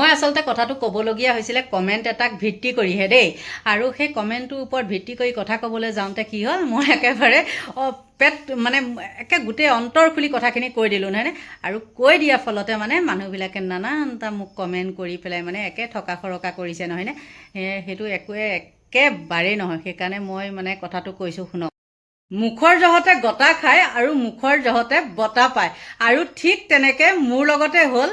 মই আচলতে কথাটো ক'বলগীয়া হৈছিলে কমেণ্ট এটাক ভিত্তি কৰিহে দেই। আৰু সেই কমেণ্টটোৰ ওপৰত ভিত্তি কৰি কথা ক'বলৈ যাওঁতে কি হ'ল মই একেবাৰে পেট মানে একে গোটেই অন্তৰ খুলি কথাখিনি কৈ দিলোঁ নহয়নে আৰু কৈ দিয়াৰ ফলতে মানে মানুহবিলাকে নানানটা মোক কমেণ্ট কৰি পেলাই মানে একে থকা সৰকা কৰিছে নহয়নে? সেইটো একোৱে একেবাৰেই নহয়। সেইকাৰণে মই মানে কথাটো কৈছোঁ শুনক। মুখৰ জহতে গতা খায় আৰু মুখৰ জহতে বতা পায়। আৰু ঠিক তেনেকৈ মোৰ লগতে হ'ল।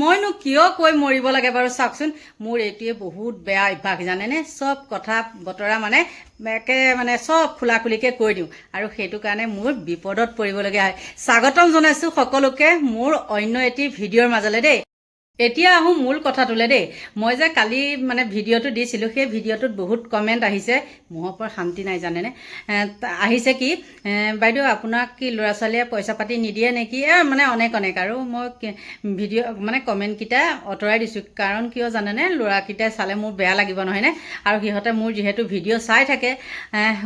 মইনো কিয় কৈ মৰিব লাগে বাৰু চাওকচোন। মোৰ এইটোৱে বহুত বেয়া অভ্যাস জানেনে? চব কথা বতৰা মানে একে মানে চব খোলা খুলিকৈ কৈ দিওঁ। আৰু সেইটো কাৰণে মোৰ বিপদত পৰিবলগীয়া হয়। স্বাগতম জনাইছোঁ সকলোকে। মোৰ অন্য এটি ভিডিঅ'ৰ মাজলৈ দেই। এতিয়া আহোঁ মূল কথাটোলৈ দেই। মই যে কালি মানে ভিডিঅ'টো দিছিলোঁ সেই ভিডিঅ'টোত বহুত কমেণ্ট আহিছে। মোৰ ওপৰত শান্তি নাই জানেনে? আহিছে কি? বাইদেউ আপোনাক কি ল'ৰা ছোৱালীয়ে পইচা পাতি নিদিয়ে নেকি? এ, মানে অনেক অনেক। আৰু মই ভিডিঅ' মানে কমেণ্টকেইটা আঁতৰাই দিছোঁ। কাৰণ কিয় জানেনে? ল'ৰাকেইটাই চালে মোৰ বেয়া লাগিব নহয়নে আৰু সিহঁতে মোৰ যিহেতু ভিডিঅ' চাই থাকে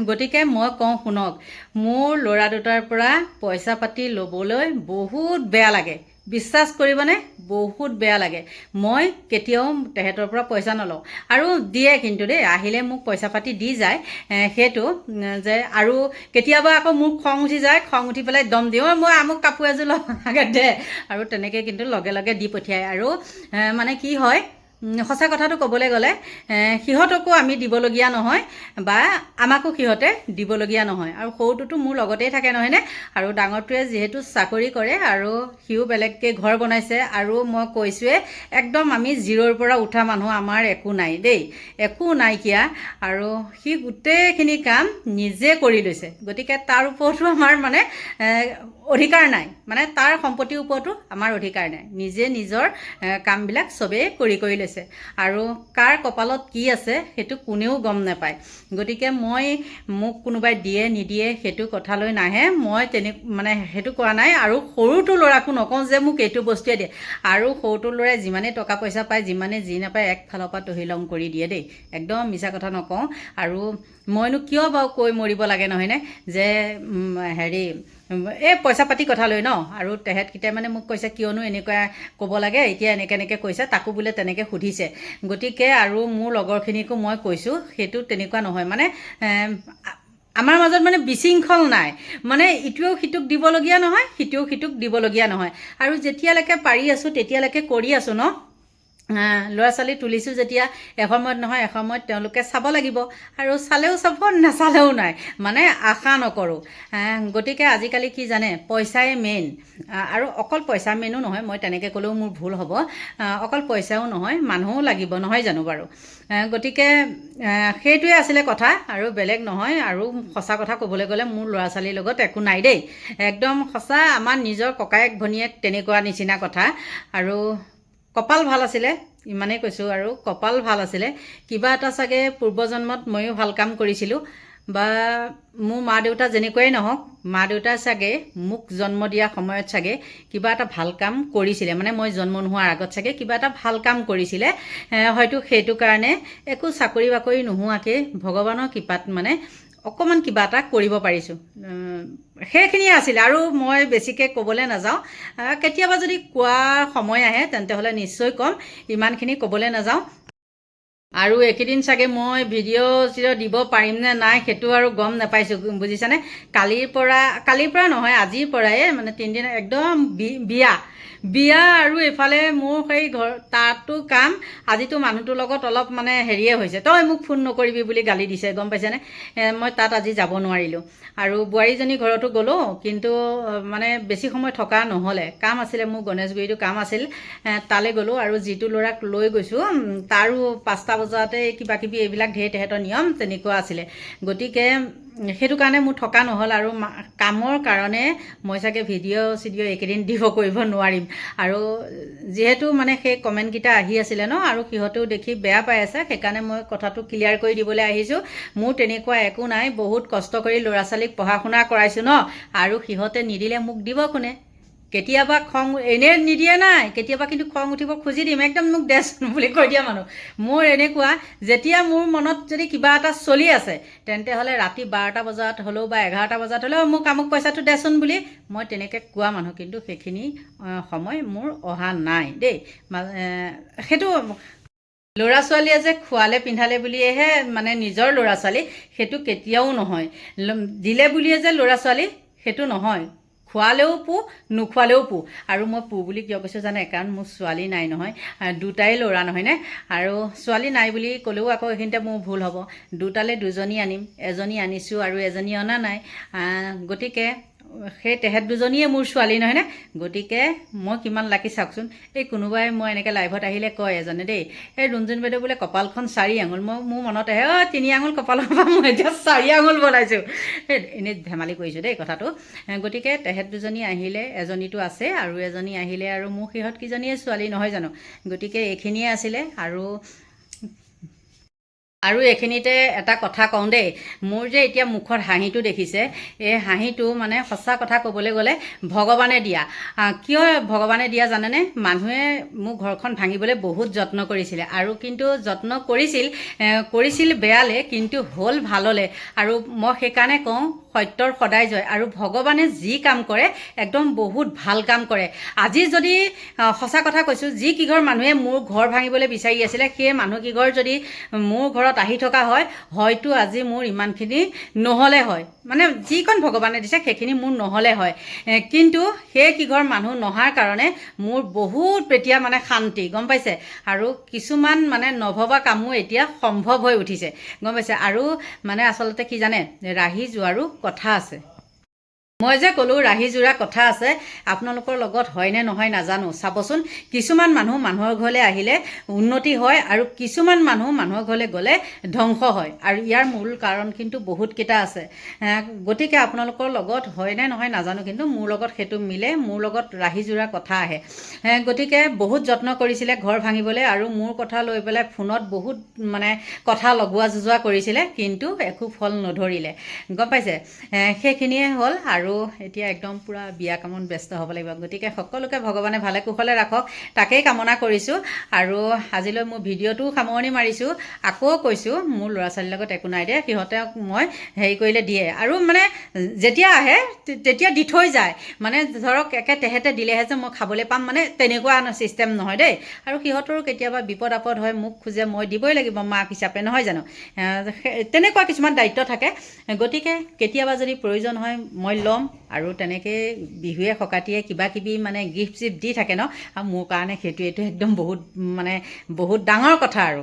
গতিকে মই কওঁ শুনক মোৰ ল'ৰা দুটাৰ পৰা পইচা পাতি ল'বলৈ বহুত বেয়া লাগে। বিশ্বাস কৰিবনে? বহুত বেয়া লাগে। মই কেতিয়াও তেহেঁতৰ পৰা পইচা নলওঁ। আৰু দিয়ে কিন্তু দেই আহিলে মোক পইচা পাতি দি যায় সেইটো যে আৰু কেতিয়াবা আকৌ মোক খং উঠি যায় খং উঠি পেলাই দম দিওঁ "ঐ, মই আমুক কাপোৰ এযোৰ লাগে দে। আৰু তেনেকৈ কিন্তু লগে লগে দি পঠিয়ায়। আৰু মানে কি হয় সঁচা কথাটো ক'বলৈ গ'লে সিহঁতকো আমি দিবলগীয়া নহয় বা আমাকো সিহঁতে দিবলগীয়া নহয়। আৰু সৰুটোতো মোৰ লগতেই থাকে নহয়নে? আৰু ডাঙৰটোৱে যিহেতু চাকৰি কৰে আৰু সিও বেলেগকৈ ঘৰ বনাইছে আৰু মই কৈছোঁৱে একদম আমি জিৰ'ৰ পৰা উঠা মানুহ আমাৰ একো নাই দেই। একো নাইকিয়া আৰু সি গোটেইখিনি কাম নিজে কৰি লৈছে। গতিকে তাৰ ওপৰতো আমাৰ মানে অধিকাৰ নাই। মানে তাৰ সম্পত্তিৰ ওপৰতো আমাৰ অধিকাৰ নাই। নিজে নিজৰ কামবিলাক চবেই কৰি কৰি লৈছে। আৰু কাৰ কপালত কি আছে সেইটো কোনেও গম নাপায়। গতিকে মই মোক কোনোবাই দিয়ে নিদিয়ে সেইটো কথালৈ নাহে। মই তেনে মানে সেইটো কোৱা নাই। আৰু সৰুটো ল'ৰাকো নকওঁ যে মোক এইটো বস্তুৱে দিয়ে। আৰু সৰুটো ল'ৰাই যিমানেই টকা পইচা পায় যিমানে যি নাপায় একফালৰ পৰা তহিলং কৰি দিয়ে দেই। একদম মিছা কথা নকওঁ। আৰু মইনো কিয় বাৰু কৈ মৰিব লাগে নহয়নে? যে হেৰি এই পইচা পাতি কথা লৈ ন? আৰু তেহেঁতকেইটাই মানে মোক কৈছে কিয়নো এনেকুৱা ক'ব লাগে এতিয়া এনেকৈ এনেকৈ কৈছে তাকো বোলে তেনেকৈ সুধিছে। গতিকে আৰু মোৰ লগৰখিনিকো মই কৈছোঁ সেইটো তেনেকুৱা নহয়। মানে আমাৰ মাজত মানে বিশৃংখল নাই। মানে ইটোৱেও সিটোক দিবলগীয়া নহয় সিটোৱেও সিটোক দিবলগীয়া নহয়। আৰু যেতিয়ালৈকে পাৰি আছোঁ তেতিয়ালৈকে কৰি আছোঁ ন? ল'ৰা ছোৱালী তুলিছোঁ যেতিয়া এসময়ত নহয় এসময়ত তেওঁলোকে চাব লাগিব। আৰু চালেও চাব নাচালেও নাই। মানে আশা নকৰোঁ। গতিকে আজিকালি কি জানে পইচাই মেইন আৰু অকল পইচা মেইনো নহয় মই তেনেকৈ ক'লেও মোৰ ভুল হ'ব। অকল পইচাও নহয় মানুহো লাগিব নহয় জানো বাৰু। গতিকে সেইটোৱে আছিলে কথা আৰু বেলেগ নহয় আৰু সঁচা কথা ক'বলৈ গ'লে মোৰ ল'ৰা ছোৱালীৰ লগত একো নাই দেই। একদম সঁচা আমাৰ নিজৰ ককায়েক ভনীয়েক তেনেকুৱা নিচিনা কথা। আৰু কপাল ভাল আছিলে ইমানেই কৈছোঁ আৰু কপাল ভাল আছিলে। কিবা এটা চাগে পূৰ্বজন্মত ময়ো ভাল কাম কৰিছিলোঁ বা মোৰ মা দেউতা যেনেকুৱাই নহওক মা দেউতাই চাগে মোক জন্ম দিয়া সময়ত চাগে কিবা এটা ভাল কাম কৰিছিলে। মানে মই জন্ম নোহোৱাৰ আগত চাগে কিবা এটা ভাল কাম কৰিছিলে হয়তো সেইটো কাৰণে একো চাকৰি বাকৰি নোহোৱাকৈ ভগৱানৰ কৃপাত মানে অকণমান কিবা এটা কৰিব পাৰিছোঁ। সেইখিনিয়ে আছিলে আৰু মই বেছিকৈ ক'বলৈ নাযাওঁ। কেতিয়াবা যদি কোৱাৰ সময় আহে তেন্তে হ'লে নিশ্চয় ক'ম ইমানখিনি ক'বলৈ নাযাওঁ। আৰু এইকেইদিন চাগে মই ভিডিঅ' চিডিঅ' দিব পাৰিম নে নাই সেইটো আৰু গম নাপাইছোঁ বুজিছানে? কালিৰ পৰা কালিৰ পৰা নহয় আজিৰ পৰাই মানে তিনিদিন একদম বিয়া। বিয়া আৰু এইফালে মোৰ সেই ঘৰ, তাতো কাম। আজিতো মানুহটোৰ লগত অলপ মানে হেৰিয়ে হৈছে। তই মোক ফোন নকৰিবি বুলি গালি দিছে, গম পাইছেনে? মই তাত আজি যাব নোৱাৰিলোঁ। আৰু বোৱাৰীজনী ঘৰতো গ'লোঁ, কিন্তু মানে বেছি সময় থকা নহ'লে। কাম আছিলে মোৰ গণেশগুৰিটো কাম আছিল। তালৈ গ'লোঁ আৰু যিটো ল'ৰাক লৈ গৈছোঁ তাৰো পাঁচটা বজাতে কিবা কিবি এইবিলাক ঢেৰ তেহেঁতৰ নিয়ম তেনেকুৱা আছিলে। গতিকে সেইটো কাৰণে মোৰ থকা নহ'ল আৰু কামৰ কাৰণে মই চাগে ভিডিঅ' চিডিঅ' এইকেইদিন দিব কৰিব নোৱাৰিম। আৰু যিহেতু মানে সেই কমেণ্টকেইটা আহি আছিলে ন আৰু সিহঁতেও দেখি বেয়া পাই আছে সেইকাৰণে মই কথাটো ক্লিয়াৰ কৰি দিবলৈ আহিছোঁ। মোৰ তেনেকুৱা একো নাই বহুত কষ্ট কৰি ল'ৰা ছোৱালীক পঢ়া শুনা কৰাইছোঁ ন আৰু সিহঁতে নিদিলে মোক দিব কোনে? কেতিয়াবা খং এনেই নিদিয়ে নাই কেতিয়াবা কিন্তু খং উঠিব খুজি দিম একদম মোক দেচোন বুলি কৈ দিয়া মানুহ। মোৰ এনেকুৱা যেতিয়া মোৰ মনত যদি কিবা এটা চলি আছে তেন্তে হ'লে ৰাতি বাৰটা বজাত হ'লেও বা এঘাৰটা বজাত হ'লেও মোক আমুক পইচাটো দেচোন বুলি মই তেনেকৈ কোৱা মানুহ কিন্তু সেইখিনি সময় মোৰ অহা নাই দেই। সেইটো ল'ৰা ছোৱালীয়ে যে খোৱালে পিন্ধালে বুলিয়েহে মানে নিজৰ ল'ৰা ছোৱালী সেইটো কেতিয়াও নহয়। দিলে বুলিয়ে যে ল'ৰা ছোৱালী সেইটো নহয়। খোৱালেও পো, নোখোৱালেও পো। আৰু মই পো বুলি কিয় কৈছোঁ জানে? কাৰণ মোৰ ছোৱালী নাই নহয়। দুটাই ল'ৰা নহয়নে আৰু ছোৱালী নাই বুলি ক'লেও আকৌ এইখিনিতে মোৰ ভুল হ'ব। দুটালৈ দুজনী আনিম, এজনী আনিছোঁ আৰু এজনী অনা নাই। গতিকে সেই তেহেঁত দুজনীয়ে মোৰ ছোৱালী নহয়নে গতিকে মই কিমান লাকি চাওকচোন। এই কোনোবাই মই এনেকৈ লাইভত আহিলে কয় এজনে দেই এই ৰুণজুন বাইদেউ বোলে কপালখন চাৰি আঙুল। মই মোৰ মনত আহে অ' তিনি আঙুল কপালৰ পৰা মই এতিয়া চাৰি আঙুল বনাইছোঁ। এনেই ধেমালি কৰিছোঁ দেই কথাটো। গতিকে তেহেঁত দুজনী আহিলে এজনীটো আছে আৰু এজনী আহিলে আৰু মোৰ সিহঁত কিজনীয়ে ছোৱালী নহয় জানো? গতিকে এইখিনিয়ে আছিলে আৰু আৰু এইখিনিতে এটা কথা কওঁ দেই, মোৰ যে এতিয়া মুখত হাঁহিটো দেখিছে, এই হাঁহিটো মানে সঁচা কথা ক'বলৈ গ'লে ভগৱানে দিয়া। কিয় ভগৱানে দিয়া জানেনে? মানুহে মোৰ ঘৰখন ভাঙিবলৈ বহুত যত্ন কৰিছিলে আৰু কিন্তু যত্ন কৰিছিল কৰিছিল বেয়ালে, কিন্তু হ'ল ভাললে। আৰু মই সেইকাৰণে কওঁ, সত্যৰ সদায় জয়। আৰু ভগৱানে যি কাম কৰে, একদম বহুত ভালো কাম কৰে। আজি যদি সঁচা কথা কৈছোঁ, যি কিঘৰ মানুহে মোৰ ঘৰ ভাঙিবলৈ বিচাৰি আছিলে, সেই মানুহকেইঘৰ যদি মোৰ ঘৰত আহি থকা হয় হয়তো আজি মোৰ ইমানখিনি নহ'লে হয়। মানে যিকণ ভগৱানে দিছে সেইখিনি মোৰ নহ'লে হয়। কিন্তু সেই কিঘৰ মানুহ নহাৰ কাৰণে মোৰ বহুত এতিয়া মানে শান্তি গম পাইছে? আৰু কিছুমান মানে নভবা কামো এতিয়া সম্ভৱ হৈ উঠিছে গম পাইছে? আৰু মানে আচলতে কি জানে ৰাহি যোৱাৰো কথা আছে। মই যে ক'লোঁ ৰাহি যোৰা কথা আছে আপোনালোকৰ লগত হয়নে নহয় নাজানো। চাবচোন কিছুমান মানুহ মানুহৰ ঘৰলৈ আহিলে উন্নতি হয় আৰু কিছুমান মানুহ মানুহৰ ঘৰলৈ গ'লে ধ্বংস হয়। আৰু ইয়াৰ মূল কাৰণ কিন্তু বহুতকেইটা আছে। গতিকে আপোনালোকৰ লগত হয়নে নহয় নাজানো কিন্তু মোৰ লগত সেইটো মিলে মোৰ লগত ৰাহি যোৰা কথা আহে। গতিকে বহুত যত্ন কৰিছিলে ঘৰ ভাঙিবলৈ আৰু মোৰ কথা লৈ পেলাই ফোনত বহুত মানে কথা লগোৱা যুজোৱা কৰিছিলে কিন্তু একো ফল নধৰিলে। গম পাইছে? সেইখিনিয়ে হ'ল আৰু এতিয়া একদম পূৰা বিয়া কামত ব্যস্ত হ'ব লাগিব। গতিকে সকলোকে ভগৱানে ভালে কুশলে ৰাখক। তাকেই কামনা কৰিছোঁ আৰু আজিলৈ মোৰ ভিডিঅ'টোও সামৰণি মাৰিছোঁ। আকৌ কৈছোঁ মোৰ ল'ৰা ছোৱালীৰ লগত একো নাই দে সিহঁতক মই হেৰি কৰিলে দিয়ে। আৰু মানে যেতিয়া আহে তেতিয়া দি থৈ যায়। মানে ধৰক একে তেহেঁতে দিলেহে যে মই খাবলৈ পাম মানে তেনেকুৱা ছিষ্টেম নহয় দেই। আৰু সিহঁতৰো কেতিয়াবা বিপদ আপদ হয় মোক খোজে মই দিবই লাগিব মাক হিচাপে নহয় জানো? তেনেকুৱা কিছুমান দায়িত্ব থাকে। গতিকে কেতিয়াবা যদি প্ৰয়োজন হয় মই ল'ম। আৰু তেনেকৈ বিহুৱে সকাতিয়ে কিবা কিবি মানে গিফ্ট চিফ্ট দি থাকে ন। আৰু মোৰ কাৰণে সেইটো এইটো একদম বহুত মানে বহুত ডাঙৰ কথা আৰু।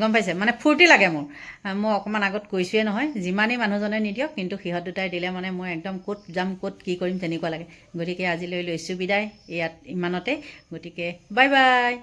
গম পাইছে? মানে ফূৰ্তি লাগে মোৰ। মই অকণমান আগত কৈছোঁৱে নহয় যিমানেই মানুহজনে নিদিয়ক কিন্তু সিহঁত দুটাই দিলে মানে মই একদম ক'ত যাম ক'ত কি কৰিম তেনেকুৱা লাগে। গতিকে আজিলৈ লৈছোঁ বিদায়। ইয়াত ইমানতে। গতিকে বাই বাই